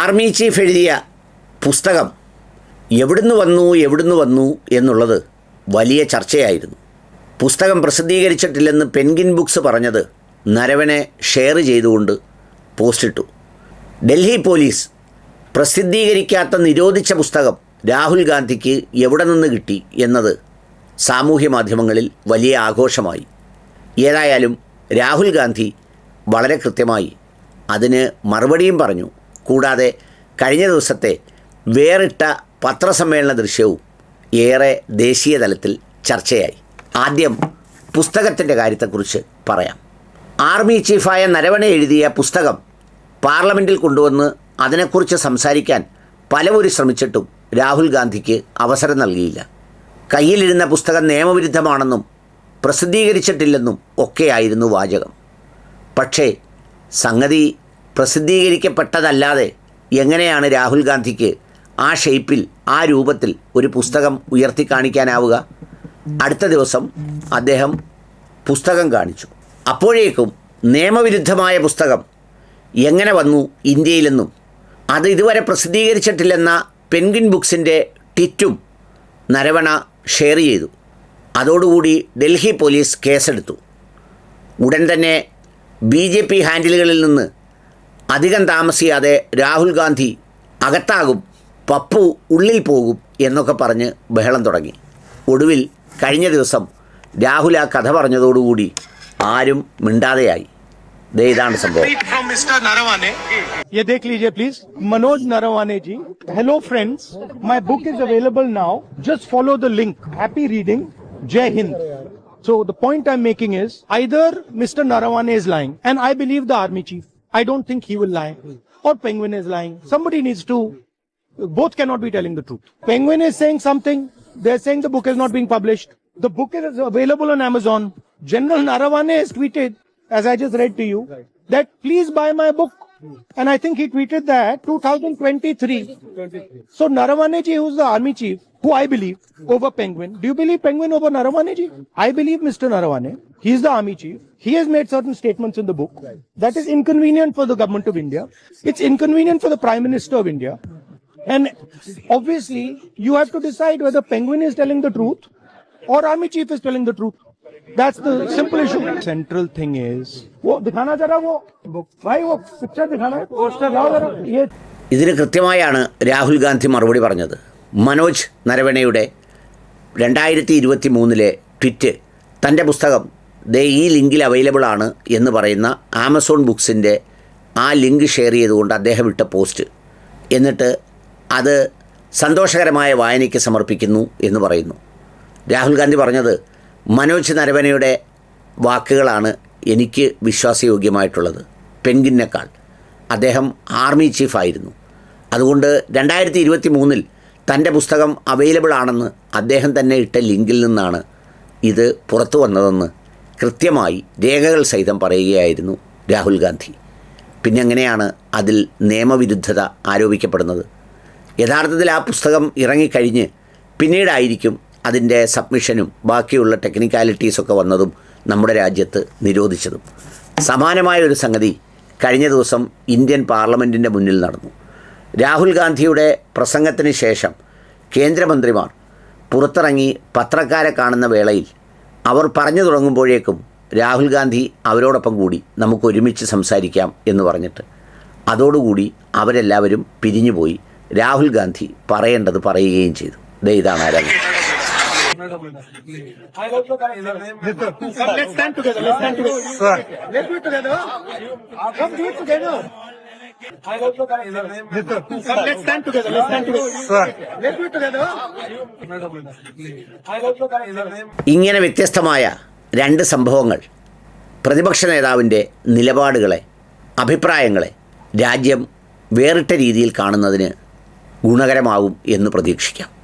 Army chief എഴുതിയ പുസ്തകം എവിടുന്ന് വന്നു എവിടുന്ന് വന്നു എന്നുള്ളത് വലിയ ചർച്ചയായിരുന്നു. പുസ്തകം പ്രസിദ്ധീകരിച്ചിട്ടില്ലെന്ന് പെൻഗിൻ ബുക്സ് പറഞ്ഞത് നരവനെ ഷെയർ ചെയ്തുകൊണ്ട് പോസ്റ്റിട്ടു. ഡൽഹി പോലീസ് പ്രസിദ്ധീകരിക്കാത്ത നിരോധിച്ച പുസ്തകം രാഹുൽ ഗാന്ധിക്ക് എവിടെ നിന്ന് കിട്ടി എന്നത് സാമൂഹ്യ മാധ്യമങ്ങളിൽ വലിയ ആഘോഷമായി. ഏതായാലും രാഹുൽ ഗാന്ധി വളരെ കൃത്യമായി അതിന് മറുപടിയും പറഞ്ഞു. കൂടാതെ കഴിഞ്ഞ ദിവസത്തെ വേറിട്ട പത്രസമ്മേളന ദൃശ്യവും ഏറെ ദേശീയ തലത്തിൽ ചർച്ചയായി. ആദ്യം പുസ്തകത്തിന്റെ കാര്യത്തെക്കുറിച്ച് പറയാം. ആർമി ചീഫായ നരവണ എഴുതിയ പുസ്തകം പാർലമെന്റിൽ കൊണ്ടുവന്ന് അതിനെക്കുറിച്ച് സംസാരിക്കാൻ പലവരും ശ്രമിച്ചിട്ടും രാഹുൽ ഗാന്ധിക്ക് അവസരം നൽകിയില്ല. കയ്യിലിരുന്ന പുസ്തകം നിയമവിരുദ്ധമാണെന്നും പ്രസിദ്ധീകരിച്ചിട്ടില്ലെന്നും ഒക്കെയായിരുന്നു വാചകം. പക്ഷേ സംഗതി പ്രസിദ്ധീകരിക്കപ്പെട്ടതല്ലാതെ എങ്ങനെയാണ് രാഹുൽ ഗാന്ധിക്ക് ആ ഷേപ്പിൽ ആ രൂപത്തിൽ ഒരു പുസ്തകം ഉയർത്തി കാണിക്കാനാവുക? അടുത്ത ദിവസം അദ്ദേഹം പുസ്തകം കാണിച്ചു. അപ്പോഴേക്കും നിയമവിരുദ്ധമായ പുസ്തകം എങ്ങനെ വന്നു ഇന്ത്യയിലെന്നും അത് ഇതുവരെ പ്രസിദ്ധീകരിച്ചിട്ടില്ലെന്ന പെൻഗിൻ ബുക്സിന്റെ ടിറ്റും നരവണ ഷെയർ ചെയ്തു. അതോടുകൂടി ഡൽഹി പോലീസ് കേസെടുത്തു. ഉടൻ തന്നെ ബി ജെ പി ഹാൻഡിലുകളിൽ നിന്ന് അധികം താമസിയാതെ രാഹുൽ ഗാന്ധി അകത്താകും പപ്പു ഉള്ളിൽ പോകും എന്നൊക്കെ പറഞ്ഞ് ബഹളം തുടങ്ങി ഒടുവിൽ കഴിഞ്ഞ ദിവസം രാഹുൽ ആ കഥ പറഞ്ഞതോടുകൂടി ആരും മിണ്ടാതെയായി ദേ ഇതാണ് സംഭവം from Mr. Naravane. ये देख लीजिए please Manoj Naravane ji hello friends my book is available now just follow the link happy reading जय Hind so the point i'm making is either mr narawane is lying and i believe the army chief i don't think he will lie. Or penguin is lying. Somebody needs to both cannot be telling the truth. Penguin is saying something. They're saying the book is not being published. The book is available on amazon. General Naravane has tweeted as i just read to you that please buy my book and I think he tweeted that 2023. So Naravaneji, who's the army chief, who I believe over Penguin. Do you believe Penguin over Naravaneji? I believe Mr. Naravane. He's the army chief. He has made certain statements in the book that is inconvenient for the government of India. It's inconvenient for the Prime Minister of India. And obviously, you have to decide whether Penguin is telling the truth or army chief is telling the truth. That's the simple issue. Central thing is वो दिखाना जरा वो भाई वो picture दिखाना poster लाओ जरा ये ഇതിന് കൃത്യമായാണ് രാഹുൽ ഗാന്ധി മറുപടി പറഞ്ഞത് മനോജ് നരവണയുടെ രണ്ടായിരത്തി ഇരുപത്തി മൂന്നിലെ ട്വിറ്റ് തൻ്റെ പുസ്തകം ദേ ഈ ലിങ്കിൽ അവൈലബിൾ ആണ് എന്ന് പറയുന്ന ആമസോൺ ബുക്സിൻ്റെ ആ ലിങ്ക് ഷെയർ ചെയ്തുകൊണ്ട് അദ്ദേഹം ഇട്ട പോസ്റ്റ് എന്നിട്ട് അത് സന്തോഷകരമായ വായനയ്ക്ക് സമർപ്പിക്കുന്നു എന്ന് പറയുന്നു രാഹുൽ ഗാന്ധി പറഞ്ഞത് മനോജ് നരവനയുടെ വാക്കുകളാണ് എനിക്ക് വിശ്വാസയോഗ്യമായിട്ടുള്ളത്. പെൻഗിനേക്കാൾ അദ്ദേഹം ആർമി ചീഫായിരുന്നു അതുകൊണ്ട് രണ്ടായിരത്തി ഇരുപത്തി മൂന്നിൽ തന്റെ പുസ്തകം അവൈലബിൾ ആണെന്ന് അദ്ദേഹം തന്നെ ഇട്ട ലിങ്കിൽ നിന്നാണ് ഇത് പുറത്തു വന്നതെന്ന് കൃത്യമായി രേഖകൾ സഹിതം പറയുകയായിരുന്നു രാഹുൽ ഗാന്ധി. പിന്നെ എങ്ങനെയാണ് അതിൽ നിയമവിരുദ്ധത ആരോപിക്കപ്പെടുന്നത്? യഥാർത്ഥത്തിൽ ആ പുസ്തകം ഇറങ്ങിക്കഴിഞ്ഞ് പിന്നീടായിരിക്കും അതിന്റെ സബ്മിഷനും ബാക്കിയുള്ള ടെക്നിക്കാലിറ്റീസൊക്കെ വന്നതും നമ്മുടെ രാജ്യത്ത് നിരോധിച്ചതും. സമാനമായ ഒരു സംഗതി കഴിഞ്ഞ ദിവസം ഇന്ത്യൻ പാർലമെന്റിന്റെ മുന്നിൽ നടന്നു. രാഹുൽ ഗാന്ധിയുടെ പ്രസംഗത്തിന് ശേഷം കേന്ദ്രമന്ത്രിമാർ പുറത്തിറങ്ങി പത്രക്കാരെ കാണുന്ന വേളയിൽ അവർ പറഞ്ഞു തുടങ്ങുമ്പോഴേക്കും രാഹുൽ ഗാന്ധി അവരോടൊപ്പം കൂടി നമുക്ക് ഒരുമിച്ച് സംസാരിക്കാം എന്ന് പറഞ്ഞിട്ട് അതോടുകൂടി അവരെല്ലാവരും പിരിഞ്ഞുപോയി. രാഹുൽ ഗാന്ധി പറയേണ്ടത് പറയുകയും ചെയ്തു. ദേ ഇതാണ് ആരാധന let's stand together. Let's stand together. Let's do it together. Come do it together. Let's stand together. Let's stand together. Let's do it together. ഇങ്ങനെ വ്യത്യസ്തമായ രണ്ട് സംഭവങ്ങൾ പ്രതിപക്ഷ നേതാവിന്റെ നിലപാടുകളെ അഭിപ്രായങ്ങളെ രാജ്യം വേറിട്ട രീതിയിൽ കാണുന്നതിന് ഗുണകരമാവും എന്ന് പ്രതീക്ഷിക്കാം